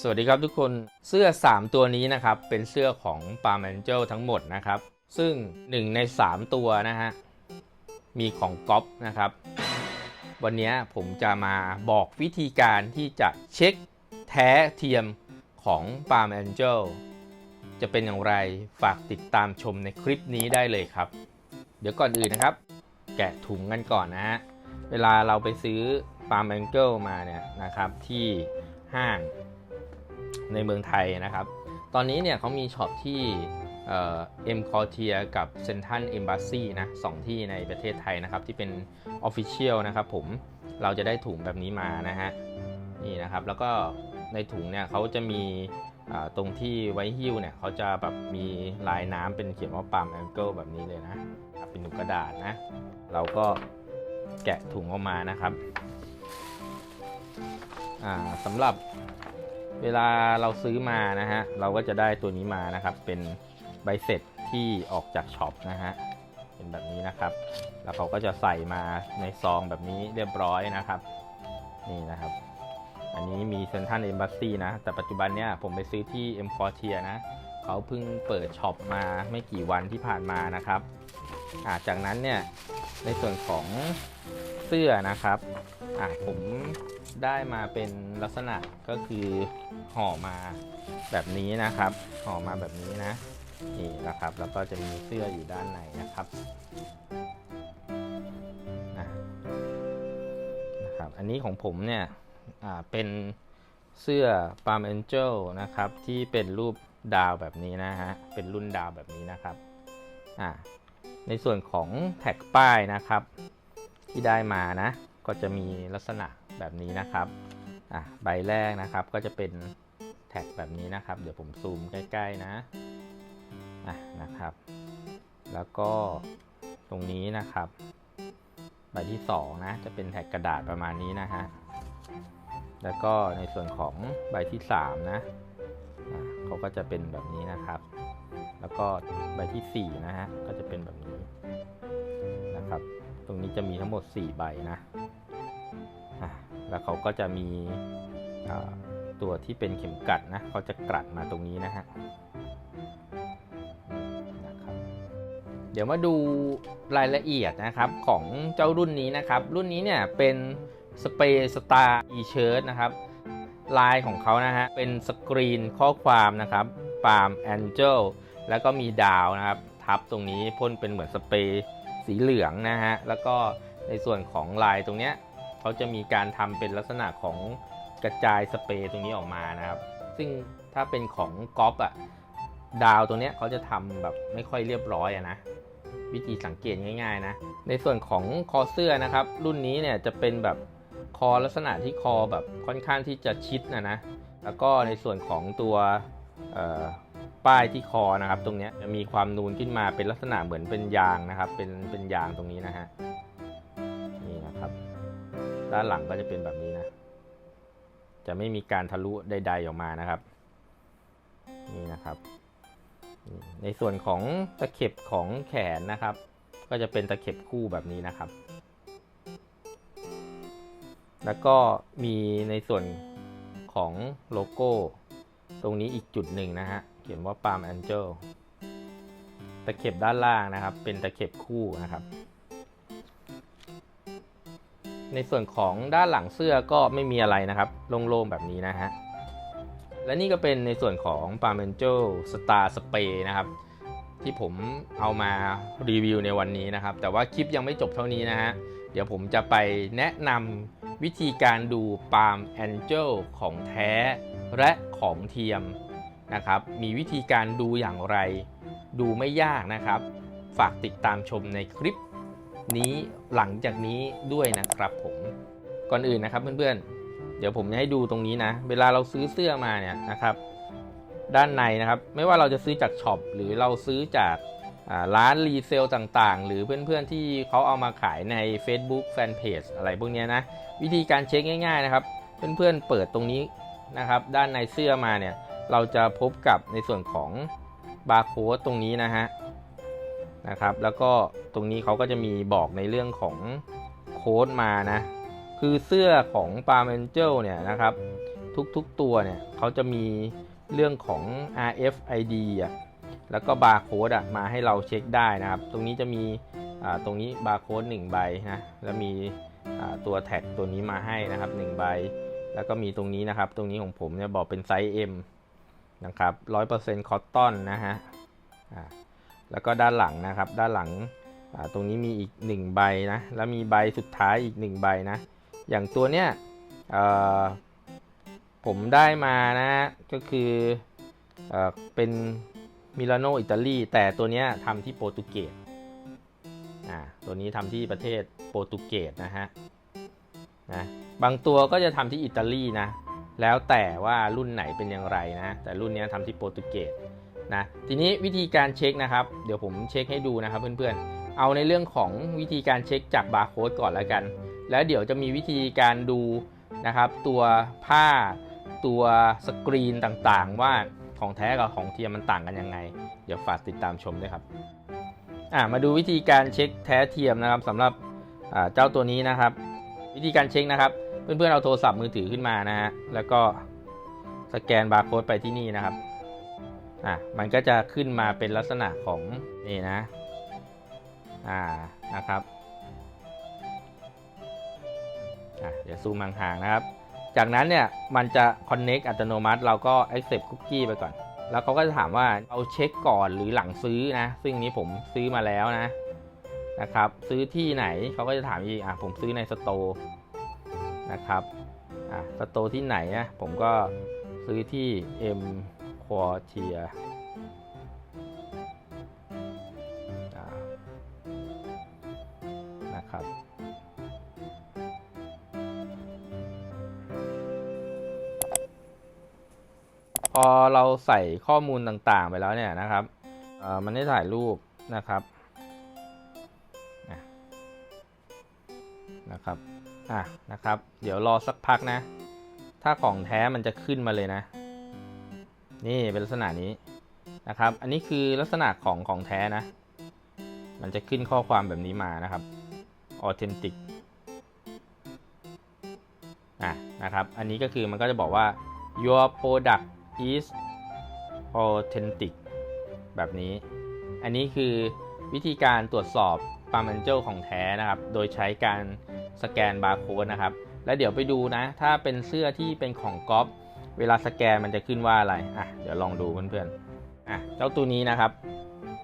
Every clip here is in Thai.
สวัสดีครับทุกคนเสื้อ 3 ตัวนี้นะครับ เป็นเสื้อของ p a l m a n g e l ทั้งหมดนะครับ ซึ่ง 1 ใน 3 ตัวนะฮะ มีของก๊อปนะครับ วันนี้ผมจะมาบอกวิธีการที่จะเช็คแท้เทียมของ p a l m a n g e l จะเป็นอย่างไรฝากติดตามชมในคลิปนี้ได้เลยครับ เดี๋ยวก่อนอื่นนะครับ แกะถุงกันก่อนนะฮะ เวลาเราไปซื้อ p a l m a n g e l มาเนี่ยนะครับที่ห้าง ในเมืองไทยนะครับ ตอนนี้เนี่ยเขามีช็อปที่เอ็มคอเทียกับเซนทันเอมบ s ซีนะสองที่ในประเทศไทยนะครับ ที่เป็น Official นะครับผมเราจะได้ถุงแบบนี้มานะฮะนี่นะครับแล้วก็ในถุงเนี่ยเขาจะมีตรงที่ไว้หิ้วเนี่ยเขาจะแบบมีลายน้ำเป็นเขียนว่าปาล์มแองเกิลแบบนี้เลยนะเป็นถุกระดาษนะ เราก็แกะถุงออกมานะครับอ่าสำหรับ เวลาเราซื้อมานะฮะ เราก็จะได้ตัวนี้มานะครับ เป็นใบเสร็จที่ออกจากช็อปนะฮะ เป็นแบบนี้นะครับ แล้วเขาก็จะใส่มาในซองแบบนี้เรียบร้อยนะครับ นี่นะครับ อันนี้มีเซนทันเอมบัสซี่นะ แต่ปัจจุบันเนี่ยผมไปซื้อที่เอ็มคอเทียนะ เขาเพิ่งเปิดช็อปมาไม่กี่วันที่ผ่านมานะครับาจากนั้นเนี่ย ในส่วนของเสื้อนะครับผมได้มาเป็นลักษณะก็คือ ห่อมาแบบนี้นะครับห่อมาแบบนี้นะนี่นะครับ แล้วก็จะมีเสื้ออยู่ด้านในนะครับนะครับ อันนี้ของผมเนี่ยเป็นเสื้อ Palm Angel นะครับ ที่เป็นรูปดาวแบบนี้นะฮะ เป็นรุ่นดาวแบบนี้นะครับอ่าในส่วนของแท็กป้ายนะครับ ที่ได้มานะ ก็จะมีลักษณะแบบนี้นะครับ อะใบแรกนะครับก็จะเป็นแท็กแบบนี้นะครับ เดี๋ยวผมซูมใกล้ ๆนะอะนะครับ แล้วก็ตรงนี้นะครับ ใบที่2นะจะเป็นแท็กกระดาษประมาณนี้นะฮะแล้วก็ในส่วนของใบที่3นะอะเขาก็จะเป็นแบบนี้นะครับ แล้วก็ใบที่4นะฮะก็จะเป็นแบบนี้นะครับ ตรงนี้จะมีทั้งหมด 4 ใบนะ แล้วเขาก็จะมีตัวที่เป็นเข็มกัดนะเขาจะกลัดมาตรงนี้นะฮะเดี๋ยวมาดูรายละเอียดนะครับของเจ้ารุ่นนี้นะครับ รุ่นนี้เนี่ยเป็นสเปรย์สตาร์อีเชิร์ตนะครับลายของเขานะฮะเป็นสกรีนข้อความนะครับปาล์มแองเจลแล้วก็มีดาวนะครับ ทับตรงนี้พ่นเป็นเหมือนสเปรย์สีเหลืองนะฮะแล้วก็ในส่วนของลายตรงเนี้ย เขาจะมีการทำเป็นลักษณะของกระจายสเปรย์ตรงนี้ออกมานะครับ ซึ่งถ้าเป็นของก๊อปอะดาวตัวเนี้ยเขาจะทำแบบไม่ค่อยเรียบร้อยอะนะวิธีสังเกตง่าย ๆ นะ ในส่วนของคอเสื้อนะครับ รุ่นนี้เนี่ยจะเป็นแบบคอลักษณะที่คอแบบค่อนข้างที่จะชิดนะนะ แล้วก็ในส่วนของตัวป้ายที่คอนะครับ ตรงนี้จะมีความนูนขึ้นมาเป็นลักษณะเหมือนเป็นยางนะครับ เป็นเป็นยางตรงนี้นะฮะ ด้านหลังก็จะเป็นแบบนี้นะ จะไม่มีการทะลุใด ๆออกมานะครับ นี่นะครับ ในส่วนของตะเข็บของแขนนะครับ ก็จะเป็นตะเข็บคู่แบบนี้นะครับ แล้วก็มีในส่วนของโลโก้ตรงนี้อีกจุดหนึ่งนะฮะ เขียนว่า Palm Angel ตะเข็บด้านล่างนะครับ เป็นตะเข็บคู่นะครับ ในส่วนของด้านหลังเสื้อก็ไม่มีอะไรนะครับ โล่งๆแบบนี้นะฮะ และนี่ก็เป็นในส่วนของ p a r m e n j o Star Spray นะครับ ที่ผมเอามารีวิวในวันนี้นะครับ แต่ว่าคลิปยังไม่จบเท่านี้นะฮะ เดี๋ยวผมจะไปแนะนำวิธีการดู Palm Angel ของแท้และของเทียมนะครับ มีวิธีการดูอย่างไร ดูไม่ยากนะครับ ฝากติดตามชมในคลิป นี้หลังจากนี้ด้วยนะครับผมก่อนอื่นนะครับเพื่อนๆ เดี๋ยวผมจะให้ดูตรงนี้นะ เวลาเราซื้อเสื้อมาเนี่ยนะครับ ด้านในนะครับ ไม่ว่าเราจะซื้อจากช็อปหรือเราซื้อจากร้านรีเซลต่างๆ หรือเพื่อนๆที่เขาเอามาขายใน Facebook Fanpage อะไรพวกนี้นะ วิธีการเช็คง่าย ๆนะครับ เพื่อนๆเปิดตรงนี้นะครับ ด้านในเสื้อมาเนี่ย เราจะพบกับในส่วนของบาร์โค้ดตรงนี้นะฮะ นะครับ แล้วก็ตรงนี้เขาก็จะมีบอกในเรื่องของโค้ดมานะ คือเสื้อของ p a l m a n g e l เนี่ยนะครับ ทุกๆตัวเนี่ยเขาจะมีเรื่องของ RFID อะแล้วก็บาร์โค้ดอะมาให้เราเช็คได้นะครับ ตรงนี้จะมีอ่าตรงนี้บาร์โค้ด1ใบนะ แล้วมีตัวแท็กตัวนี้มาให้นะครับ1ใบ แล้วก็มีตรงนี้นะครับ ตรงนี้ของผมเนี่ยบอกเป็นไซส์ M นะครับ100%คอตตอนนะฮะอ่า แล้วก็ด้านหลังนะครับ ด้านหลังตรงนี้มีอีก 1 ใบนะ แล้วมีใบสุดท้ายอีก 1 ใบนะ อย่างตัวเนี้ยผมได้มานะ ก็คือเอเป็นมิลานโนอิตาลีแต่ตัวเนี้ยทำที่โปรตุเกสอ่าตัวนี้ทำที่ประเทศโปรตุเกสนะฮะนะบางตัวก็จะทำที่อิตาลีนะ แล้วแต่ว่ารุ่นไหนเป็นอย่างไรนะ แต่รุ่นนี้ทำที่โปรตุเกส นะทีนี้วิธีการเช็คนะครับ เดี๋ยวผมเช็คให้ดูนะครับเพื่อนๆ เอาในเรื่องของวิธีการเช็คจากบาร์โค้ดก่อนแล้วกัน แล้วเดี๋ยวจะมีวิธีการดูนะครับ ตัวผ้าตัวสกรีนต่างๆ ว่าของแท้กับของเทียมมันต่างกันยังไง เดี๋ยวฝากติดตามชมด้วยครับอ่ามาดูวิธีการเช็คแท้เทียมนะครับสำหรับเจ้าตัวนี้นะครับ วิธีการเช็คนะครับ เพื่อนๆเอาโทรศัพท์มือถือขึ้นมานะฮะแล้วก็สแกนบาร์โค้ดไปที่นี่นะครับ อะมันก็จะขึ้นมาเป็นลักษณะของนี่นะอ่านะครับอะเดี๋ยวซูมห่างๆนะครับ จากนั้นเนี่ยมันจะ connect อัตโนมัติ เราก็ accept cookie ไปก่อน แล้วเขาก็จะถามว่าเอาเช็คก่อนหรือหลังซื้อนะ ซึ่งนี้ผมซื้อมาแล้วนะนะครับ ซื้อที่ไหนเขาก็จะถามอีกอะผมซื้อในสโตร์นะครับอะสโตร์ที่ไหนนะผมก็ซื้อที่ M Quartier อ่านะครับพอเราใส่ข้อมูลต่างๆไปแล้วเนี่ยนะครับมันได้ถ่ายรูปนะครับนะครับอะนะครับ เดี๋ยวรอสักพักนะ ถ้าของแท้มันจะขึ้นมาเลยนะ นี่เป็นลักษณะนี้นะครับ อันนี้คือลักษณะของของแท้นะ มันจะขึ้นข้อความแบบนี้มานะครับ authentic อะนะครับ อันนี้ก็คือมันก็จะบอกว่า your product is authentic แบบนี้ อันนี้คือวิธีการตรวจสอบปาล์ม a นเจลของแท้นะครับ โดยใช้การสแกนบาร์โค้ดนะครับ แล้วเดี๋ยวไปดูนะ ถ้าเป็นเสื้อที่เป็นของก๊อป เวลาสแกนมันจะขึ้นว่าอะไรอะเดี๋ยวลองดูเพื่อนๆอะเจ้าตัวนี้นะครับ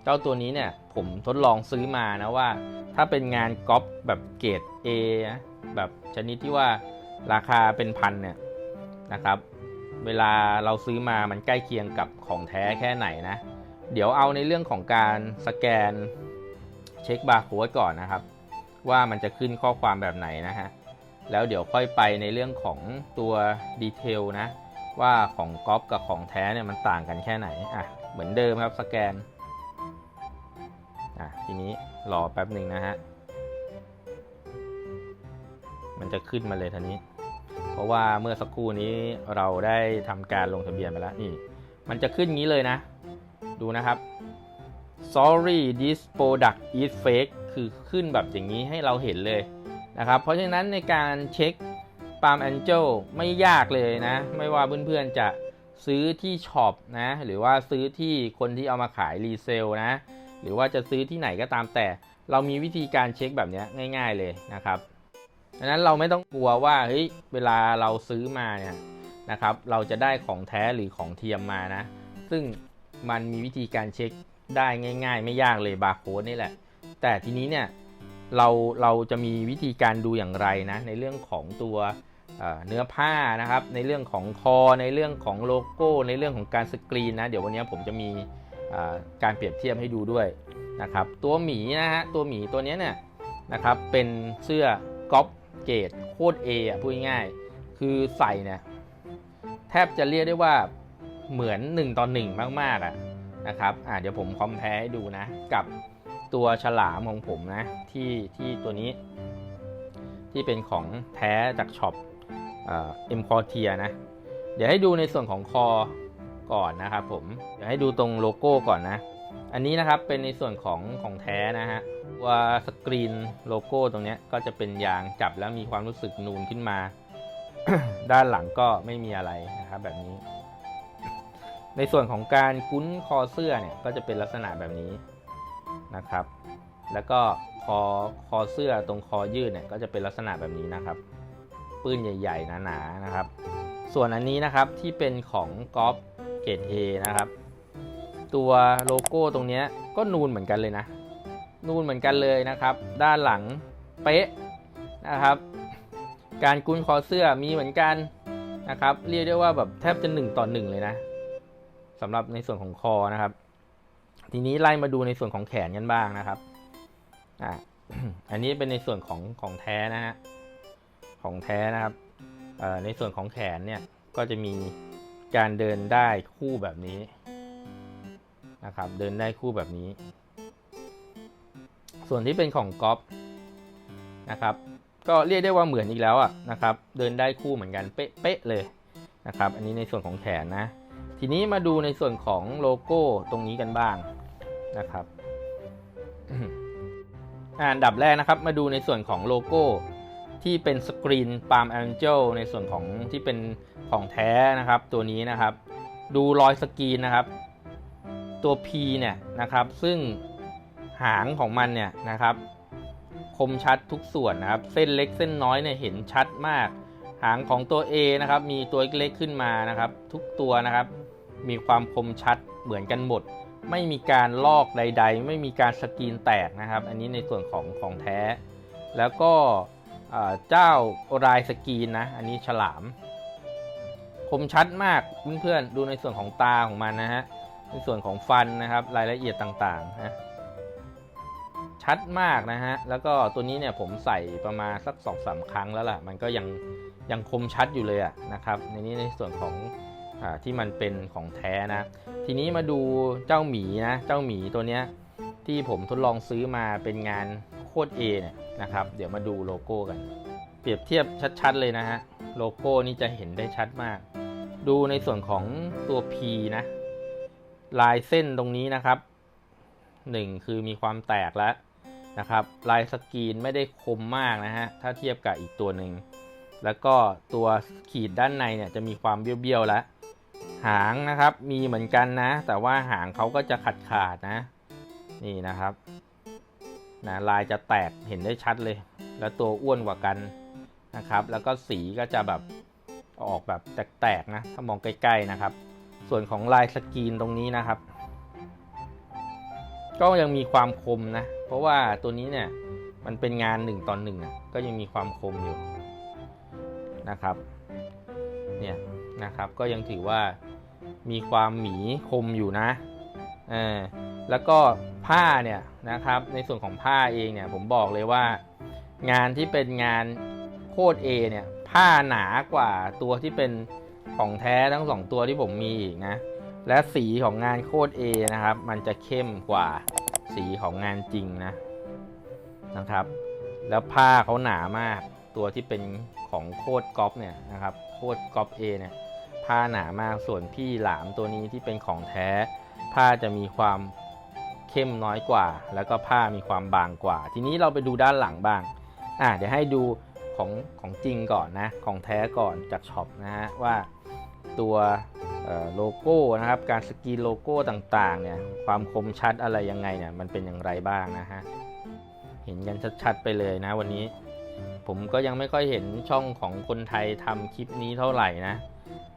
เจ้าตัวนี้เนี่ยผมทดลองซื้อมานะว่า ถ้าเป็นงานก๊อปแบบเกรด A แบบชนิดที่ว่าราคาเป็นพันเนี่ยนะครับเวลาเราซื้อมามันใกล้เคียงกับของแท้แค่ไหนนะ เดี๋ยวเอาในเรื่องของการสแกนเช็คบาร์โค้ดก่อนนะครับ ว่ามันจะขึ้นข้อความแบบไหนนะฮะ แล้วเดี๋ยวค่อยไปในเรื่องของตัวดีเทลนะ ว่าของก๊อปกับของแท้เนี่ยมันต่างกันแค่ไหนอะเหมือนเดิมครับสแกนอะทีนี้รอแป๊บหนึ่งนะฮะมันจะขึ้นมาเลยทีนี้ เพราะว่าเมื่อสักครู่นี้เราได้ทำการลงทะเบียนไปแล้วนี่ มันจะขึ้นงี้เลยนะ ดูนะครับ sorry this product is fake คือขึ้นแบบอย่างนี้ให้เราเห็นเลยนะครับ เพราะฉะนั้นในการเช็ค Palm Angel ไม่ยากเลยนะ ไม่ว่าเพื่อนๆจะซื้อที่ช็อปนะ หรือว่าซื้อที่คนที่เอามาขายรีเซลนะ หรือว่าจะซื้อที่ไหนก็ตามแต่ เรามีวิธีการเช็คแบบนี้ง่าย ๆเลยนะครับดังนั้นเราไม่ต้องกลัวว่าเฮ้ยเวลาเราซื้อมาเนี่ยนะครับ เราจะได้ของแท้หรือของเทียมมานะ ซึ่งมันมีวิธีการเช็คได้ง่าย ๆ ไม่ยากเลยบาร์โค้ดนี่แหละ แต่ทีนี้เนี่ยเราเราจะมีวิธีการดูอย่างไรนะ ในเรื่องของตัว เนื้อผ้านะครับ ในเรื่องของคอ ในเรื่องของโลโก้ ในเรื่องของการสกรีนนะ เดี๋ยววันนี้ผมจะมีการเปรียบเทียบให้ดูด้วยนะครับ ตัวหมีนะฮะ ตัวหมีตัวนี้เนี่ยนะครับ เป็นเสื้อก๊อปเกรดโคตรเออะพูดง่ายๆ คือใส่เนี่ยแทบจะเรียกได้ว่าเหมือน 1ต่อ1มากๆอะนะครับอ่าเดี๋ยวผมคอมเพลให้ดูนะ กับตัวฉลามของผมนะที่ที่ตัวนี้ ที่เป็นของแท้จากช็อป เอ็มคอเทียนะ เดี๋ยวให้ดูในส่วนของคอก่อนนะครับผม เดี๋ยวให้ดูตรงโลโก้ก่อนนะ อันนี้นะครับเป็นในส่วนของของแท้นะฮะ ตัวสกรีนโลโก้ตรงนี้ก็จะเป็นยางจับแล้วมีความรู้สึกนูนขึ้นมา ด้านหลังก็ไม่มีอะไรนะครับแบบนี้ ในส่วนของการกุ้นคอเสื้อเนี่ยก็จะเป็นลักษณะแบบนี้นะครับ แล้วก็คอคอเสื้อตรงคอยืดเนี่ยก็จะเป็นลักษณะแบบนี้นะครับ ปื้นใหญ่ๆหนาๆนะครับ ส่วนอันนี้นะครับที่เป็นของกอล์ฟเกรด A นะครับ ตัวโลโก้ตรงนี้ก็นูนเหมือนกันเลยนะ นูนเหมือนกันเลยนะครับ ด้านหลังเป๊ะนะครับ การกุนคอเสื้อมีเหมือนกันนะครับ เรียกได้ว่าแบบแทบจะหนึ่งต่อหนึ่งเลยนะสำหรับในส่วนของคอนะครับ ทีนี้ไล่มาดูในส่วนของแขนกันบ้างนะครับอ่าอันนี้เป็นในส่วนของของแท้นะฮะ ของแท้นะครับในส่วนของแขนเนี่ยก็จะมีการเดินได้คู่แบบนี้นะครับเดินได้คู่แบบนี้ ส่วนที่เป็นของก๊อฟนะครับก็เรียกได้ว่าเหมือนอีกแล้วอะนะครับเดินได้คู่เหมือนกันเป๊ะๆเลยนะครับอันนี้ในส่วนของแขนนะ ทีนี้มาดูในส่วนของโลโก้ตรงนี้กันบ้างนะครับอันดับแรกนะครับมาดูในส่วนของโลโก้ ที่เป็นสกรีน Palm Angel ในส่วนของที่เป็นของแท้นะครับ ตัวนี้นะครับ ดูรอยสกรีนนะครับ ตัว P เนี่ยนะครับ ซึ่งหางของมันเนี่ยนะครับ คมชัดทุกส่วนนะครับ เส้นเล็กเส้นน้อยเนี่ยเห็นชัดมาก หางของตัว A นะครับ มีตัวเล็กขึ้นมานะครับ ทุกตัวนะครับ มีความคมชัดเหมือนกันหมด ไม่มีการลอกใด ๆ ไม่มีการสกรีนแตกนะครับ อันนี้ในส่วนของของแท้ แล้วก็ เจ้ารายสกรีนนะ อันนี้ฉลาม คมชัดมากเพื่อนๆดูในส่วนของตาของมันนะฮะในส่วนของฟันนะครับ รายละเอียดต่างๆนะชัดมากนะฮะ แล้วก็ตัวนี้เนี่ยผมใส่ประมาณสักสองสาครั้งแล้วล่ะ มันก็ยังยังคมชัดอยู่เลยอะนะครับ ในนี้ในส่วนของอที่มันเป็นของแท้นะ ทีนี้มาดูเจ้าหมีนะ เจ้าหมีตัวเนี้ยที่ผมทดลองซื้อมาเป็นงาน โคตร A เนี่ยนะครับ เดี๋ยวมาดูโลโก้กัน เปรียบเทียบชัดๆเลยนะฮะ โลโก้นี่จะเห็นได้ชัดมาก ดูในส่วนของตัว P นะ ลายเส้นตรงนี้นะครับหนึ่งคือมีความแตกแล้วนะครับ ลายสกรีนไม่ได้คมมากนะฮะ ถ้าเทียบกับอีกตัวหนึ่ง แล้วก็ตัวขีดด้านในเนี่ยจะมีความเบี้ยวๆแล้ว หางนะครับมีเหมือนกันนะ แต่ว่าหางเขาก็จะขาดขาดๆนะ นี่นะครับ นะลายจะแตกเห็นได้ชัดเลย แล้วตัวอ้วนกว่ากันนะครับ แล้วก็สีก็จะแบบออกแบบแตกๆนะถ้ามองใกล้ๆนะครับ ส่วนของลายสกรีนตรงนี้นะครับ ก็ยังมีความคมนะ เพราะว่าตัวนี้เนี่ยมันเป็นงานหนึ่งตอนหนึ่งอะก็ยังมีความคมอยู่นะครับเนี่ยนะครับก็ยังถือว่ามีความหมีคมอยู่นะเออ แล้วก็ผ้าเนี่ยนะครับในส่วนของผ้าเองเนี่ยผมบอกเลยว่างานที่เป็นงานโคตร A เนี่ยผ้าหนากว่าตัวที่เป็นของแท้ทั้งสองตัวที่ผมมีอีกนะและสีของงานโคตร A นะครับ มันจะเข้มกว่าสีของงานจริงนะนะครับ แล้วผ้าเขาหนามากตัวที่เป็นของโคตรก๊อปเนี่ยนะครับโคตรก๊อป A เนี่ยผ้าหนามากส่วนพี่หลามตัวนี้ที่เป็นของแท้ ผ้าจะมีความ เข้มน้อยกว่า แล้วก็ผ้ามีความบางกว่า ทีนี้เราไปดูด้านหลังบ้างอะเดี๋ยวให้ดูของของจริงก่อนนะของแท้ก่อนจากช็อปนะฮะว่าตัวโลโก้นะครับการสกรีนโลโก้ต่างๆเนี่ยความคมชัดอะไรยังไงเนี่ยมันเป็นอย่างไรบ้างนะฮะเห็นกันชัดๆไปเลยนะวันนี้ ผมก็ยังไม่ค่อยเห็นช่องของคนไทยทำคลิปนี้เท่าไหร่นะ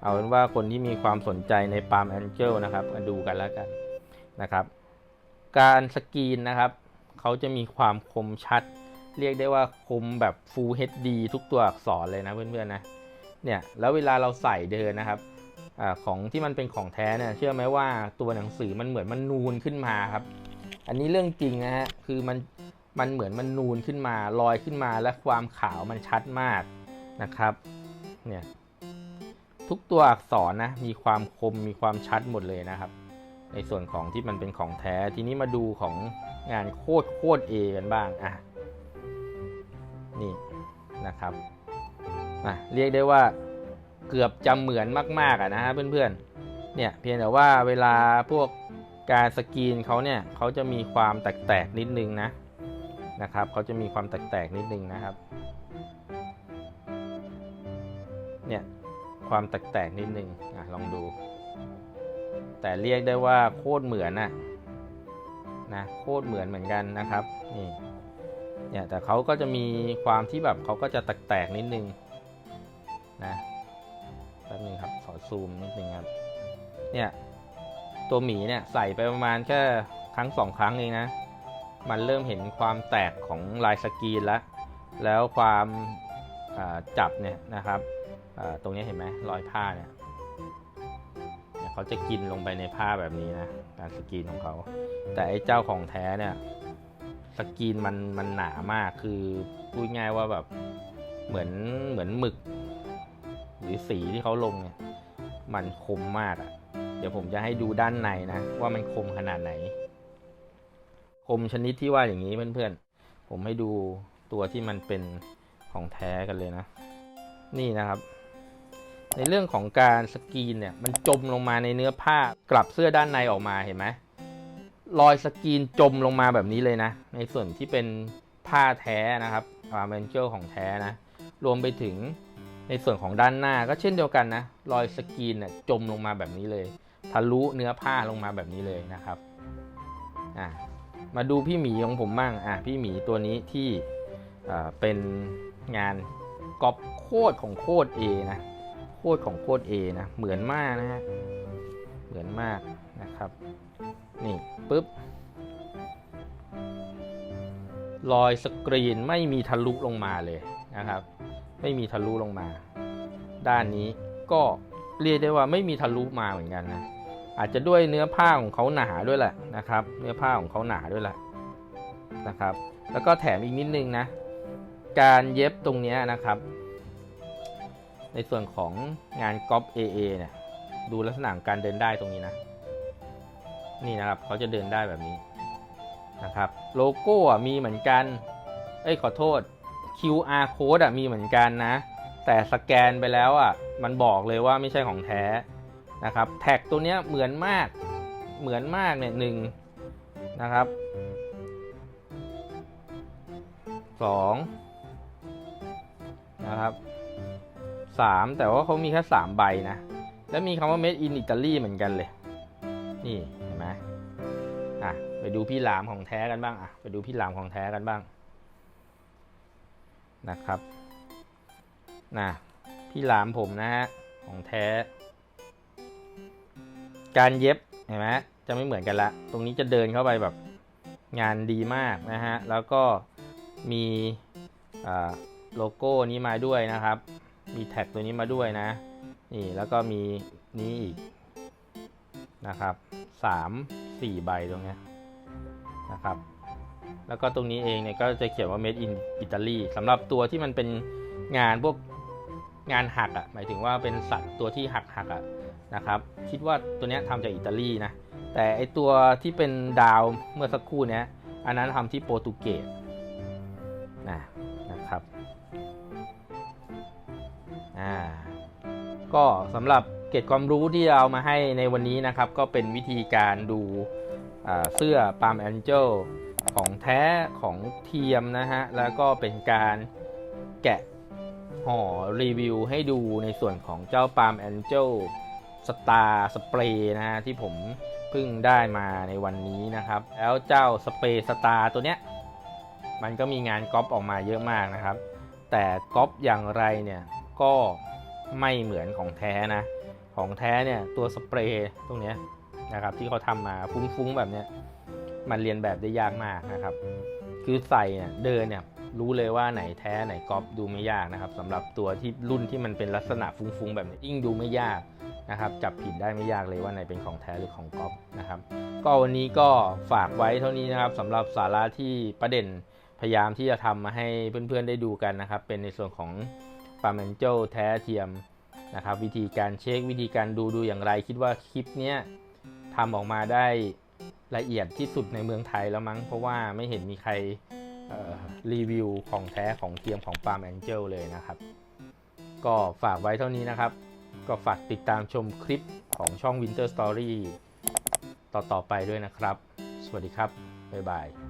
เอาเป็นว่าคนที่มีความสนใจใน Palm Angel นะครับมาดูกันแล้วกันนะครับ การสกรีนนะครับเขาจะมีความคมชัด เรียกได้ว่าคมแบบ Full HD ทุกตัวอักษรเลยนะเพื่อนๆนะเนี่ยแล้วเวลาเราใส่เดินนะครับอของที่มันเป็นของแท้เนี่ยเชื่อไหมว่าตัวหนังสือมันเหมือนมันนูนขึ้นมาครับ อันนี้เรื่องจริงนะฮะคือมันมันเหมือนมันนูนขึ้นมาลอยขึ้นมาและความขาวมันชัดมากนะครับเนี่ยทุกตัวอักษรนะมีความคมมีความชัดหมดเลยนะครับ ในส่วนของที่มันเป็นของแท้ทีนี้มาดูของงานโคตรโคตรเอกันบ้างอะนี่นะครับอะเรียกได้ว่าเกือบจะเหมือนมาก ๆอะนะฮะเพื่อนๆเนี่ยเพียงแต่ว่าเวลาพวกการสกรีนเขาเนี่ยเขาจะมีความแตกๆนิดนึงนะนะครับเขาจะมีความแตกๆนิดนึงนะครับเนี่ยความแตกๆนิดนึงอะลองดู แต่เรียกได้ว่าโคตรเหมือนนะนะโคตรเหมือนเหมือนกันนะครับนี่เนี่ยแต่เขาก็จะมีความที่แบบเขาก็จะแตกๆนิดนึงนะแป๊บนึงครับขอซูมนิดนึงครับเนี่ยตัวหมีเนี่ยใส่ไปประมาณแค่ครั้งสองครั้งเองนะ มันเริ่มเห็นความแตกของลายสกรีนแล้ว แล้วความจับเนี่ยนะครับตรงนี้เห็นไหมรอยผ้าเนี่ย เขาจะกินลงไปในผ้าแบบนี้นะการสกรีนของเขา แต่ไอ้เจ้าของแท้เนี่ยสกรีนมันมันหนามากคือพูดง่ายว่าแบบเหมือนเหมือนหมึก หรือสีที่เขาลงเนี่ยมันคมมากอะ่ะ เดี๋ยวผมจะให้ดูด้านในนะ ว่ามันคมขนาดไหน คมชนิดที่ว่าอย่างนี้เพื่อนๆผมให้ดูตัวที่มันเป็นของแท้กันเลยนะ นี่นะครับ ในเรื่องของการสกรีนเนี่ยมันจมลงมาในเนื้อผ้ากลับเสื้อด้านในออกมาเห็นไหมรอยสกรีนจมลงมาแบบนี้เลยนะ ในส่วนที่เป็นผ้าแท้นะครับพาเมนเจลของแท้นะ รวมไปถึงในส่วนของด้านหน้าก็เช่นเดียวกันนะรอยสกรีนเนี่ยจมลงมาแบบนี้เลย ทะลุเนื้อผ้าลงมาแบบนี้เลยนะครับอะมาดูพี่หมีของผมบ้างอะพี่หมีตัวนี้ที่เป็นงานก๊อปโคดของโคด A นะ โคดของโคด A นะ เหมือนมากนะฮะ เหมือนมากนะครับ นี่ปุ๊บ รอยสกรีนไม่มีทะลุลงมาเลยนะครับ ไม่มีทะลุลงมา ด้านนี้ก็เรียกได้ว่าไม่มีทะลุมาเหมือนกันนะ อาจจะด้วยเนื้อผ้าของเขาหนาด้วยแหละนะครับ เนื้อผ้าของเขาหนาด้วยแหละนะครับ แล้วก็แถมอีกนิดนึงนะ การเย็บตรงนี้นะครับ ในส่วนของงานก๊อป AA เนี่ยดูลักษณะการเดินได้ตรงนี้นะ นี่นะครับเขาจะเดินได้แบบนี้นะครับโลโก้อะมีเหมือนกัน เอ้ยขอโทษ QR code อะมีเหมือนกันนะ แต่สแกนไปแล้วอะมันบอกเลยว่าไม่ใช่ของแท้นะครับแท็กตัวเนี้ยเหมือนมากเหมือนมากเนี่ยหนึ่งนะครับสองนะครับ สามแต่ว่าเขามีแค่สามใบนะ แล้วมีคำว่า made in Italy เหมือนกันเลย นี่เห็นไหมอะไปดูพี่หลามของแท้กันบ้างอะไปดูพี่หลามของแท้กันบ้างนะครับนะพี่หลามผมนะฮะของแท้ การเย็บเห็นไหมจะไม่เหมือนกันละ ตรงนี้จะเดินเข้าไปแบบงานดีมากนะฮะ แล้วก็มีโลโก้นี้มาด้วยนะครับ มีแท็กตัวนี้มาด้วยนะ นี่แล้วก็มีนี้อีกนะครับสามสี่ใบตรงนี้นะครับ แล้วก็ตรงนี้เองเนี่ยก็จะเขียนว่า made in Italy สำหรับตัวที่มันเป็นงานพวกงานหักอะ่ะหมายถึงว่าเป็นสัตว์ตัวที่หักหักอะ่ะนะครับ คิดว่าตัวนี้ทำจากอิตาลีนะ แต่ไอตัวที่เป็นดาวเมื่อสักครู่เนี้ยอันนั้นทำที่โปรตุเกสนะ อ่าก็สำหรับเกร็ดความรู้ที่เอามาให้ในวันนี้นะครับ ก็เป็นวิธีการดูเสื้อปาล์มแองเจลของแท้ของเทียมนะฮะ แล้วก็เป็นการแกะห่อรีวิวให้ดูในส่วนของเจ้าปาล์มแองเจลสตาร์สเปรย์นะฮะ ที่ผมเพิ่งได้มาในวันนี้นะครับ แล้วเจ้าสเปรย์สตาร์ตัวเนี้ย มันก็มีงานก๊อปออกมาเยอะมากนะครับ แต่ก๊อปอย่างไรเนี่ย ก็ไม่เหมือนของแท้นะ ของแท้เนี่ยตัวสเปรย์ตรงนี้นะครับที่เขาทำมาฟุ้งๆแบบเนี้ยมันเรียนแบบได้ยากมากนะครับ คือใส่เนี่ยเดินเนี่ยรู้เลยว่าไหนแท้ไหนก๊อปดูไม่ยากนะครับสำหรับตัวที่รุ่นที่มันเป็นลักษณะฟุ้งๆแบบนี้ยิ่งดูไม่ยากนะครับจับผิดได้ไม่ยากเลยว่าไหนเป็นของแท้หรือของก๊อปนะครับ ก็วันนี้ก็ฝากไว้เท่านี้นะครับสำหรับสาระที่ประเด็นพยายามที่จะทำมาให้เพื่อนๆได้ดูกันนะครับ เป็นในส่วนของ ปาเมนเจลแท้เทียมนะครับวิธีการเช็ควิธีการดูดูอย่างไรคิดว่าคลิปเนี้ยทำออกมาได้ละเอียดที่สุดในเมืองไทยแล้วมั้ง เพราะว่าไม่เห็นมีใครรีวิวของแท้ของเทียมของปาเมนเจลเลยนะครับ ก็ฝากไว้เท่านี้นะครับ ก็ฝากติดตามชมคลิปของช่อง Winter Story ต่อ ๆ ไปด้วยนะครับ สวัสดีครับ บ๊ายบาย